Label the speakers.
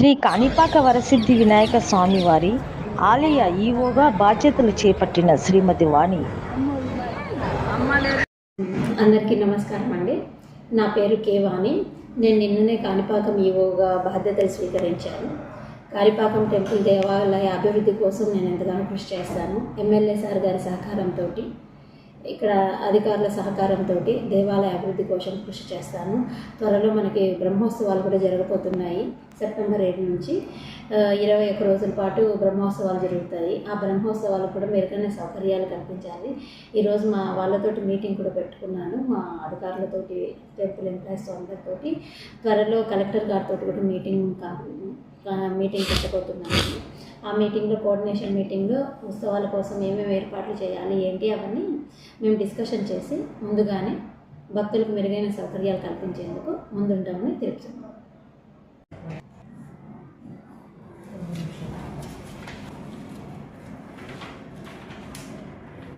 Speaker 1: శ్రీ కాణిపాక వరసిద్ధి వినాయక స్వామి వారి ఆలయ ఈవోగా బాధ్యతలు చేపట్టిన శ్రీమతి వాణి.
Speaker 2: అందరికీ నమస్కారం అండి. నా పేరు కే వాణి. నేను నిన్ననే కాణిపాకం ఈవోగా బాధ్యతలు స్వీకరించాను. కాణిపాకం టెంపుల్ దేవాలయ అభివృద్ధి కోసం నేను ఎంతగానో కృషి చేస్తాను. ఎమ్మెల్యే సార్ గారి సహకారంతో ఇక్కడ అధికారుల సహకారంతో దేవాలయ అభివృద్ధి కోసం కృషి చేస్తాను. త్వరలో మనకి బ్రహ్మోత్సవాలు కూడా జరగబోతున్నాయి. సెప్టెంబర్ ఏడు నుంచి ఇరవై ఒక్క రోజుల పాటు బ్రహ్మోత్సవాలు జరుగుతాయి. ఆ బ్రహ్మోత్సవాలు కూడా మెరుగైన సౌకర్యాలు కల్పించాలి. ఈరోజు మా వాళ్ళతోటి మీటింగ్ కూడా పెట్టుకున్నాను. మా అధికారులతోటి టెంపుల్ ఎంప్లాయీస్ అందరితోటి. త్వరలో కలెక్టర్ గారితో కూడా మీటింగ్ మీటింగ్ పెట్టబోతున్నాను. ఆ మీటింగ్లో కోఆర్డినేషన్ మీటింగ్లో ఉత్సవాల కోసం ఏమేమి ఏర్పాట్లు చేయాలి ఏంటి అవన్నీ మేము డిస్కషన్ చేసి ముందుగానే భక్తులకు మెరుగైన సౌకర్యాలు కల్పించేందుకు ముందుంటామని తెలుపుతున్నాం.